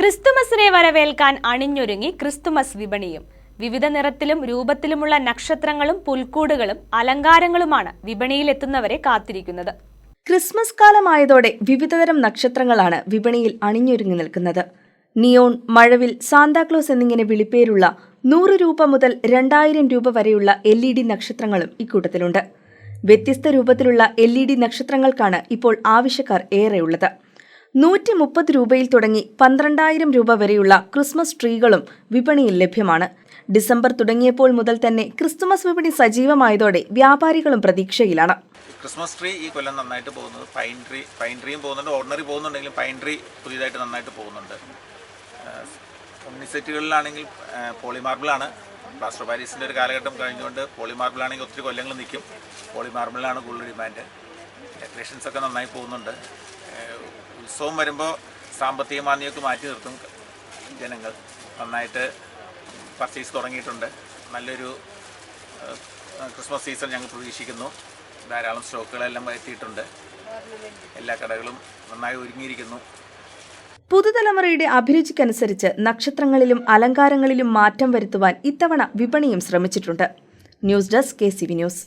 ക്രിസ്തുമസിനെ വരവേൽക്കാൻ അണിഞ്ഞൊരുങ്ങി ക്രിസ്തുമസ് വിപണിയും. വിവിധ നിറത്തിലും രൂപത്തിലുമുള്ള നക്ഷത്രങ്ങളും പുൽക്കൂടുകളും അലങ്കാരങ്ങളുമാണ് വിപണിയിലെത്തുന്നവരെ കാത്തിരിക്കുന്നത്. ക്രിസ്മസ് കാലമായതോടെ വിവിധതരം നക്ഷത്രങ്ങളാണ് വിപണിയിൽ അണിഞ്ഞൊരുങ്ങി നിൽക്കുന്നത്. നിയോൺ മഴവിൽ സാന്താക്ലോസ് എന്നിങ്ങനെ വിളിപ്പേരുള്ള നൂറ് രൂപ മുതൽ രണ്ടായിരം രൂപ വരെയുള്ള എൽ ഇ ഡി നക്ഷത്രങ്ങളും ഇക്കൂട്ടത്തിലുണ്ട്. വ്യത്യസ്ത രൂപത്തിലുള്ള എൽ ഇ ഡി നക്ഷത്രങ്ങൾക്കാണ് ഇപ്പോൾ ആവശ്യക്കാർ ഏറെയുള്ളത്. നൂറ്റി മുപ്പത് രൂപയിൽ തുടങ്ങി പന്ത്രണ്ടായിരം രൂപ വരെയുള്ള ക്രിസ്മസ് ട്രീകളും വിപണിയിൽ ലഭ്യമാണ്. ഡിസംബർ തുടങ്ങിയപ്പോൾ മുതൽ തന്നെ ക്രിസ്തുമസ് വിപണി സജീവമായതോടെ വ്യാപാരികളും പ്രതീക്ഷയിലാണ്. ക്രിസ്മസ് ട്രീ ഈ കൊല്ലം നന്നായിട്ട് പോകുന്നത്. പൈൻ ട്രീ പൈൻ ട്രീയും പോകുന്നുണ്ട്. ഓർഡിനറി പോകുന്നുണ്ടെങ്കിലും പൈൻ ട്രീ പുതിയതായിട്ട് നന്നായിട്ട് പോകുന്നുണ്ട്. സെറ്റുകളിലാണെങ്കിൽ പോളിമാർബിളാണ്. പ്ലാസ്റ്റർ പാരീസിന്റെ ഒരു കാലഘട്ടം കഴിഞ്ഞുകൊണ്ട് പോളിമാർബിളാണെങ്കിൽ ഒത്തിരി കൊല്ലങ്ങൾ നിൽക്കും. പോളിമാർബിളാണ് കൂടുതൽ ഡിമാൻഡ്. ഡെക്കറേഷൻസ് ഒക്കെ നന്നായി പോകുന്നുണ്ട്. ഉത്സവം വരുമ്പോൾ സാമ്പത്തിക മാന്ദ്യമൊക്കെ മാറ്റി നിർത്തും ജനങ്ങൾ. നന്നായിട്ട് പർച്ചേസ് തുടങ്ങിയിട്ടുണ്ട്. നല്ലൊരു ക്രിസ്മസ് സീസൺ ഞങ്ങൾ പ്രതീക്ഷിക്കുന്നു. ധാരാളം സ്റ്റോക്കുകളെല്ലാം എത്തിയിട്ടുണ്ട്. എല്ലാ കടകളും നന്നായി ഒരുങ്ങിയിരിക്കുന്നു. പുതുതലമുറയുടെ അഭിരുചിക്കനുസരിച്ച് നക്ഷത്രങ്ങളിലും അലങ്കാരങ്ങളിലും മാറ്റം വരുത്തുവാൻ ഇത്തവണ വിപണിയും ശ്രമിച്ചിട്ടുണ്ട്. News desk K C V news.